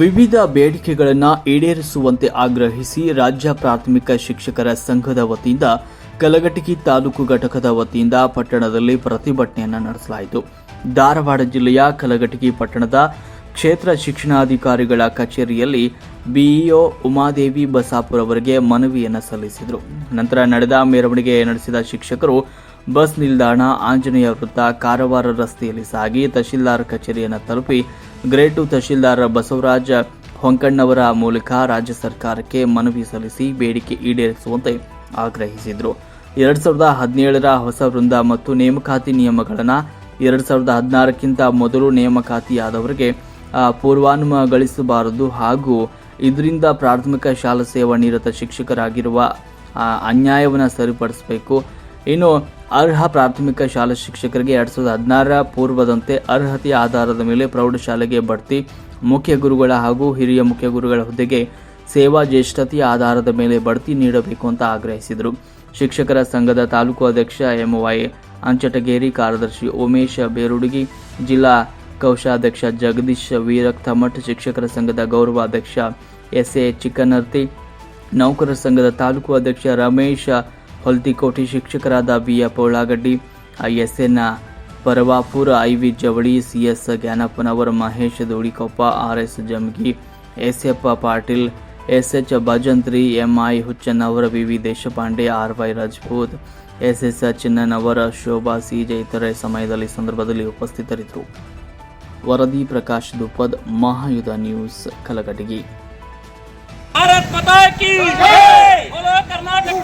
ವಿವಿಧ ಬೇಡಿಕೆಗಳನ್ನು ಈಡೇರಿಸುವಂತೆ ಆಗ್ರಹಿಸಿ ರಾಜ್ಯ ಪ್ರಾಥಮಿಕ ಶಿಕ್ಷಕರ ಸಂಘದ ವತಿಯಿಂದ ಕಲಘಟಕಿ ತಾಲೂಕು ಘಟಕದ ವತಿಯಿಂದ ಪಟ್ಟಣದಲ್ಲಿ ಪ್ರತಿಭಟನೆಯನ್ನು ನಡೆಸಲಾಯಿತು. ಧಾರವಾಡ ಜಿಲ್ಲೆಯ ಕಲಘಟಕಿ ಪಟ್ಟಣದ ಕ್ಷೇತ್ರ ಶಿಕ್ಷಣಾಧಿಕಾರಿಗಳ ಕಚೇರಿಯಲ್ಲಿ ಬಿಇಒ ಉಮಾದೇವಿ ಬಸಾಪುರ್ ಅವರಿಗೆ ಮನವಿಯನ್ನು ಸಲ್ಲಿಸಿದರು. ನಂತರ ನಡೆದ ಮೆರವಣಿಗೆ ನಡೆಸಿದ ಶಿಕ್ಷಕರು ಬಸ್ ನಿಲ್ದಾಣ, ಆಂಜನೇಯ ವೃತ್ತ, ಕಾರವಾರ ರಸ್ತೆಯಲ್ಲಿ ಸಾಗಿ ತಹಶೀಲ್ದಾರ್ ಕಚೇರಿಯನ್ನು ತಲುಪಿ ಗ್ರೇಡ್ ಟು ತಹಶೀಲ್ದಾರ್ ಬಸವರಾಜ ಹೊಂಕಣ್ಣವರ ಮೂಲಕ ರಾಜ್ಯ ಸರ್ಕಾರಕ್ಕೆ ಮನವಿ ಸಲ್ಲಿಸಿ ಬೇಡಿಕೆ ಈಡೇರಿಸುವಂತೆ ಆಗ್ರಹಿಸಿದರು. ಎರಡ್ ಸಾವಿರದ ಹದಿನೇಳರ ಹೊಸ ವೃಂದ ಮತ್ತು ನೇಮಕಾತಿ ನಿಯಮಗಳನ್ನು ಎರಡ್ ಸಾವಿರದ ಹದಿನಾರಕ್ಕಿಂತ ಮೊದಲು ನೇಮಕಾತಿಯಾದವರಿಗೆ ಪೂರ್ವಾನುಮಗಳಿಸಬಾರದು ಹಾಗೂ ಇದರಿಂದ ಪ್ರಾಥಮಿಕ ಶಾಲಾ ಸೇವಾ ನಿರತ ಶಿಕ್ಷಕರಾಗಿರುವ ಅನ್ಯಾಯವನ್ನು ಸರಿಪಡಿಸಬೇಕು. ಇನ್ನು ಅರ್ಹ ಪ್ರಾಥಮಿಕ ಶಾಲಾ ಶಿಕ್ಷಕರಿಗೆ ಎರಡ್ ಸಾವಿರದ ಹದಿನಾರರ ಪೂರ್ವದಂತೆ ಅರ್ಹತೆಯ ಆಧಾರದ ಮೇಲೆ ಪ್ರೌಢಶಾಲೆಗೆ ಬಡ್ತಿ, ಮುಖ್ಯ ಗುರುಗಳ ಹಾಗೂ ಹಿರಿಯ ಮುಖ್ಯ ಗುರುಗಳ ಹುದ್ದೆಗೆ ಸೇವಾ ಜ್ಯೇಷ್ಠತೆಯ ಆಧಾರದ ಮೇಲೆ ಬಡ್ತಿ ನೀಡಬೇಕು ಅಂತ ಆಗ್ರಹಿಸಿದರು. ಶಿಕ್ಷಕರ ಸಂಘದ ತಾಲೂಕು ಅಧ್ಯಕ್ಷ ಎಂವೈ ಅಂಚಟಗೇರಿ, ಕಾರ್ಯದರ್ಶಿ ಉಮೇಶ ಬೇರುಡಿಗಿ, ಜಿಲ್ಲಾ ಕೋಶಾಧ್ಯಕ್ಷ ಜಗದೀಶ್ ವೀರಕ್ತಮಠ್ ಶಿಕ್ಷಕರ ಸಂಘದ ಗೌರವ ಅಧ್ಯಕ್ಷ ಎಸ್ ಎ ಚಿಕ್ಕನರ್ತಿ, ನೌಕರರ ಸಂಘದ ತಾಲೂಕು ಅಧ್ಯಕ್ಷ ರಮೇಶ್ ಹೊಲ್ದಿಕೋಟೆ ಶಿಕ್ಷಕರಾದ B A S ಐಎಸ್ಎನ Paravapura I V Javali C S Jnanappanavar Mahesh Dodikoppa R S Jamgi S F Patil S H Bhajantri M I Huchchanavara V V Deshpande, R Y Rajput S S Chinnanavara Shobha C ಇತರೆ ಸಮಯದಲ್ಲಿ ಸಂದರ್ಭದಲ್ಲಿ ಉಪಸ್ಥಿತರಿದ್ದರು ವರದಿ Prakash Dupad Mahayudha news Kalghatgi Bharat Karnataka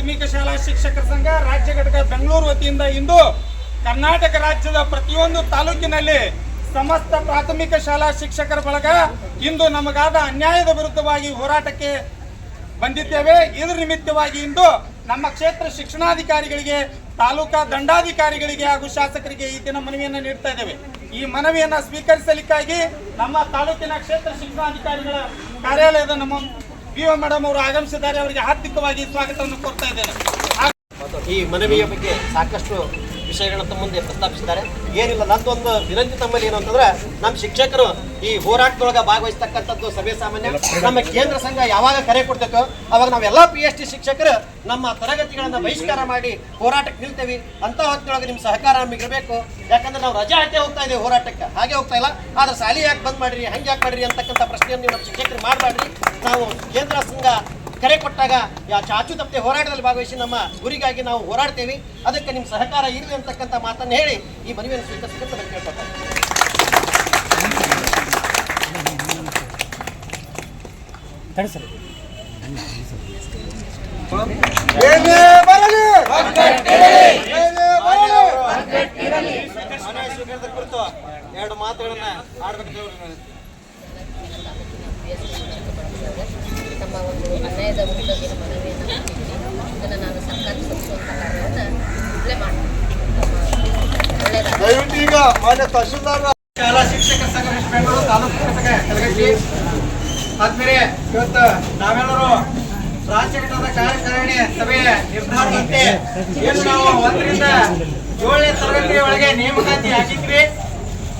ಪ್ರಾಥಮಿಕ ಶಾಲಾ ಶಿಕ್ಷಕರ ಸಂಘ ರಾಜ್ಯ ಘಟಕ ಬೆಂಗಳೂರು ವತಿಯಿಂದ ಇಂದು ಕರ್ನಾಟಕ ರಾಜ್ಯದ ಪ್ರತಿಯೊಂದು ತಾಲೂಕಿನಲ್ಲಿ ಸಮಸ್ತ ಪ್ರಾಥಮಿಕ ಶಾಲಾ ಶಿಕ್ಷಕರ ಬಳಗ ಇಂದು ನಮಗಾದ ಅನ್ಯಾಯದ ವಿರುದ್ಧವಾಗಿ ಹೋರಾಟಕ್ಕೆ ಬಂದಿದ್ದೇವೆ. ಇದರ ನಿಮಿತ್ತವಾಗಿ ಇಂದು ನಮ್ಮ ಕ್ಷೇತ್ರ ಶಿಕ್ಷಣಾಧಿಕಾರಿಗಳಿಗೆ, ತಾಲೂಕಾ ದಂಡಾಧಿಕಾರಿಗಳಿಗೆ ಹಾಗೂ ಶಾಸಕರಿಗೆ ಈ ದಿನ ಮನವಿಯನ್ನು ನೀಡ್ತಾ ಇದ್ದೇವೆ. ಈ ಮನವಿಯನ್ನು ಸ್ವೀಕರಿಸಲಿಕ್ಕಾಗಿ ನಮ್ಮ ತಾಲೂಕಿನ ಕ್ಷೇತ್ರ ಶಿಕ್ಷಣಾಧಿಕಾರಿಗಳ ಕಾರ್ಯಾಲಯದ ನಮ್ಮ ಪಿ ಓ ಮೇಡಮ್ ಅವರು ಆಗಮಿಸಿದ್ದಾರೆ. ಅವರಿಗೆ ಹಾರ್ದಿಕವಾಗಿ ಸ್ವಾಗತವನ್ನು ಕೊಡ್ತಾ ಇದ್ದೇನೆ. ಈ ಮನವಿಯ ಬಗ್ಗೆ ಸಾಕಷ್ಟು ವಿಷಯಗಳನ್ನ ತಮ್ಮ ಮುಂದೆ ಪ್ರಸ್ತಾಪಿಸಿದ್ದಾರೆ. ಏನಿಲ್ಲ ನಂದೊಂದು ವಿನಂತಿ ತಮ್ಮಲ್ಲಿ ಏನು ಅಂತಂದ್ರೆ ನಮ್ಮ ಶಿಕ್ಷಕರು ಈ ಹೋರಾಟದೊಳಗೆ ಭಾಗವಹಿಸ್ತಕ್ಕಂಥದ್ದು ಸಭೆ ಸಾಮಾನ್ಯ. ನಮ್ಮ ಕೇಂದ್ರ ಸಂಘ ಯಾವಾಗ ಕರೆ ಕೊಡ್ತೈತೋ ಅವಾಗ ನಾವೆಲ್ಲ ಪಿ ಎಚ್ ಡಿ ಶಿಕ್ಷಕರು ನಮ್ಮ ತರಗತಿಗಳನ್ನ ಬಹಿಷ್ಕಾರ ಮಾಡಿ ಹೋರಾಟಕ್ಕೆ ನಿಲ್ತೇವೆ. ಅಂತ ಹೊತ್ತಿನೊಳಗೆ ನಿಮ್ಮ ಸಹಕಾರ ನಮಗೆ ಇರಬೇಕು. ಯಾಕಂದ್ರೆ ನಾವು ರಜಾ ಹಾಕಿ ಹೋಗ್ತಾ ಇದ್ದೀವಿ ಹೋರಾಟಕ್ಕೆ. ಹಾಗೆ ಹೋಗ್ತಾ ಇಲ್ಲ. ಆದ್ರೆ ಶಾಲೆ ಯಾಕೆ ಬಂದ್ ಮಾಡ್ರಿ ಹಂಗೆ ಯಾಕೆ ಮಾಡ್ರಿ ಅಂತಕ್ಕಂಥ ಪ್ರಶ್ನೆಯನ್ನು ನಮ್ಮ ಶಿಕ್ಷಕರು ಮಾಡಬೇಡ್ರಿ ನಾವು ಕೇಂದ್ರ ಸಂಘ ಕರೆ ಕೊಟ್ಟಾಗ ಯಾ ಚಾಚು ತಪ್ಪದೆ ಹೋರಾಟದಲ್ಲಿ ಭಾಗವಹಿಸಿ ನಮ್ಮ ಗುರಿಗಾಗಿ ನಾವು ಹೋರಾಡ್ತೇವೆ. ಅದಕ್ಕೆ ನಿಮ್ಮ ಸಹಕಾರ ಇರಲಿ ಅಂತಕ್ಕಂಥ ಮಾತನ್ನು ಹೇಳಿ ಈ ಮನವಿಯನ್ನು ಸ್ವೀಕರಿಸಿದಂತ ನಾನು ಕೇಳ್ಕೊಳ್ತೇನೆ ಏನೇ ಬರಲಿ ಏನೇ ಬರಲಿ ಮನವಿ ಸ್ವೀಕಾರದ ಕುರಿತು ಎರಡು ಮಾತುಗಳನ್ನ ಆಡ್ಬೇಕು ದೇವ್ರು. ನಮ್ಮ ಒಂದು ಅನ್ಯಾಯದ ವಿರುದ್ಧ ಮನವಿಯನ್ನು ಹಾಕಿದ್ದೀನಿ ಇದನ್ನು ನಾನು ಸರ್ಕಾರಕ್ಕೆ ಸಲ್ಲಿಸುವಂಥ ಕಾರ್ಯವನ್ನು ಇಲ್ಲೇ ಮಾಡ್ತೀನಿ ಒಳ್ಳೆಯದಾಗ ದಯವಿಟ್ಟು ಈಗ ಮಾನ್ಯ ತಹಶೀಲ್ದಾರ್ ಶಾಲಾ ಶಿಕ್ಷಕ ಸಂಘ ಬೆಂಗಳೂರು ತಾಲೂಕು ಘಟಕ ಕಲಗಟ್ಟಿ ಆದ್ಮೇಲೆ ಇವತ್ತು ನಾವೆಲ್ಲರೂ ರಾಜ್ಯ ಘಟಕದ ಕಾರ್ಯಕಾರಿಣಿ ಸಭೆಯ ನಿರ್ಧಾರದಂತೆ ಏನು ನಾವು ಒಂದರಿಂದ ಏಳನೇ ತರಗತಿಯ ಒಳಗೆ ನೇಮಕಾತಿ ಹಾಕಿದ್ವಿ.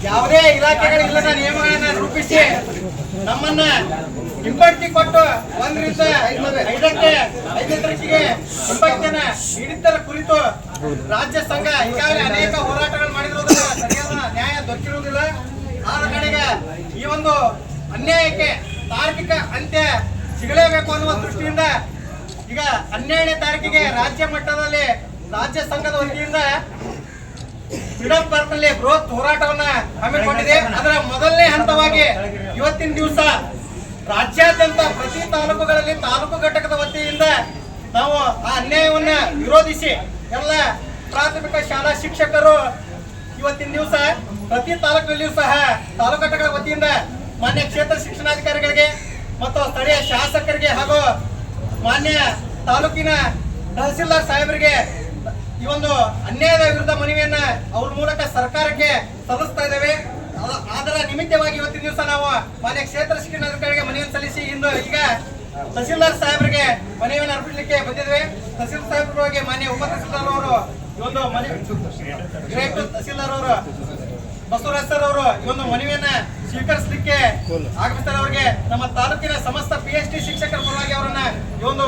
ಯಾವುದೇ ಇಲಾಖೆಗಳಿಲ್ಲದ ನಿಯಮಗಳನ್ನ ರೂಪಿಸಿ ನಮ್ಮನ್ನ ಹಿಂಬಡ್ತಿ ಕೊಟ್ಟು ಒಂದರಿಂದ ಐದಕ್ಕೆ ಐದನೇ ತರಗತಿಗೆ ಹಿಂಬಡ್ತಿಯನ್ನ ನೀಡಿದ್ದರ ಕುರಿತು ರಾಜ್ಯ ಸಂಘ ಈಗಾಗಲೇ ಅನೇಕ ಈ ಒಂದು ಅನ್ಯಾಯಕ್ಕೆ ತಾರ್ಕಿಕ ಅಂತ್ಯ ಸಿಗಲೇಬೇಕು ಅನ್ನುವ ದೃಷ್ಟಿಯಿಂದ ಈಗ ಹನ್ನೆರಡನೇ ತಾರೀಕಿಗೆ ರಾಜ್ಯ ಮಟ್ಟದಲ್ಲಿ ರಾಜ್ಯ ಸಂಘದ ವತಿಯಿಂದ ಫ್ರೀಡಂ ಪಾರ್ಕ್ನಲ್ಲಿ ಬೃಹತ್ ಹೋರಾಟವನ್ನ ಹಮ್ಮಿಕೊಂಡಿದೆ. ಅದರ ಮೊದಲನೇ ಹಂತವಾಗಿ ಇವತ್ತಿನ ದಿವಸ ರಾಜ್ಯಾದ್ಯಂತ ಪ್ರತಿ ತಾಲೂಕುಗಳಲ್ಲಿ ತಾಲೂಕು ಘಟಕದ ವತಿಯಿಂದ ನಾವು ಆ ಅನ್ಯಾಯವನ್ನ ವಿರೋಧಿಸಿ ಎಲ್ಲ ಪ್ರಾಥಮಿಕ ಶಾಲಾ ಶಿಕ್ಷಕರು ಇವತ್ತಿನ ದಿವಸ ಪ್ರತಿ ತಾಲೂಕಿನಲ್ಲಿಯೂ ಸಹ ತಾಲೂಕು ಘಟಕಗಳ ವತಿಯಿಂದ ಮಾನ್ಯ ಕ್ಷೇತ್ರ ಶಿಕ್ಷಣಾಧಿಕಾರಿಗಳಿಗೆ ಮತ್ತು ಸ್ಥಳೀಯ ಶಾಸಕರಿಗೆ ಹಾಗೂ ಮಾನ್ಯ ತಾಲೂಕಿನ ತಹಸೀಲ್ದಾರ್ ಸಾಹೇಬರಿಗೆ ಈ ಒಂದು ಅನ್ಯಾಯದ ವಿರುದ್ಧ ಮನವಿಯನ್ನ ಅವ್ರ ಮೂಲಕ ಸರ್ಕಾರಕ್ಕೆ ಸಲ್ಲಿಸ್ತಾ ಇದ್ದೇವೆ. ಅದ- ಅದರ ನಿಮಿತ್ತವಾಗಿ ಇವತ್ತಿನ ದಿವಸ ನಾವು ಮಾನ್ಯ ಕ್ಷೇತ್ರ ಶಿಕ್ಷಣಾಧಿಕಾರಿಗೆ ಮನವಿಯನ್ನು ಸಲ್ಲಿಸಿ ಇಂದು ಈಗ ತಹಸೀಲ್ದಾರ್ ಸಾಹೇಬರಿಗೆ ಮನವಿಯನ್ನು ಅರ್ಪಿಸಲಿಕ್ಕೆ ಬಂದಿದ್ದೇವೆ. ತಹಸೀಲ್ ಸಾಹೇಬರಿಗೆ ಮಾನ್ಯ ಉಪ ತಹಸೀಲ್ದಾರ್ ಅವರು ಡೈರೆಕ್ಟರ್ ತಹಸೀಲ್ದಾರ್ ಅವರು, ಬಸವರಾಜ್ ಸರ್ ಅವರು ಈ ಒಂದು ಮನವಿಯನ್ನ ಸ್ವೀಕರಿಸಲಿಕ್ಕೆ ಆಗಮಿಸ್ತಾರೆ ಅವರಿಗೆ. ನಮ್ಮ ತಾಲೂಕಿನ ಸಮಸ್ತ ಪಿ ಎಚ್ ಡಿ ಶಿಕ್ಷಕರ ಪರವಾಗಿ ಅವರನ್ನ ಈ ಒಂದು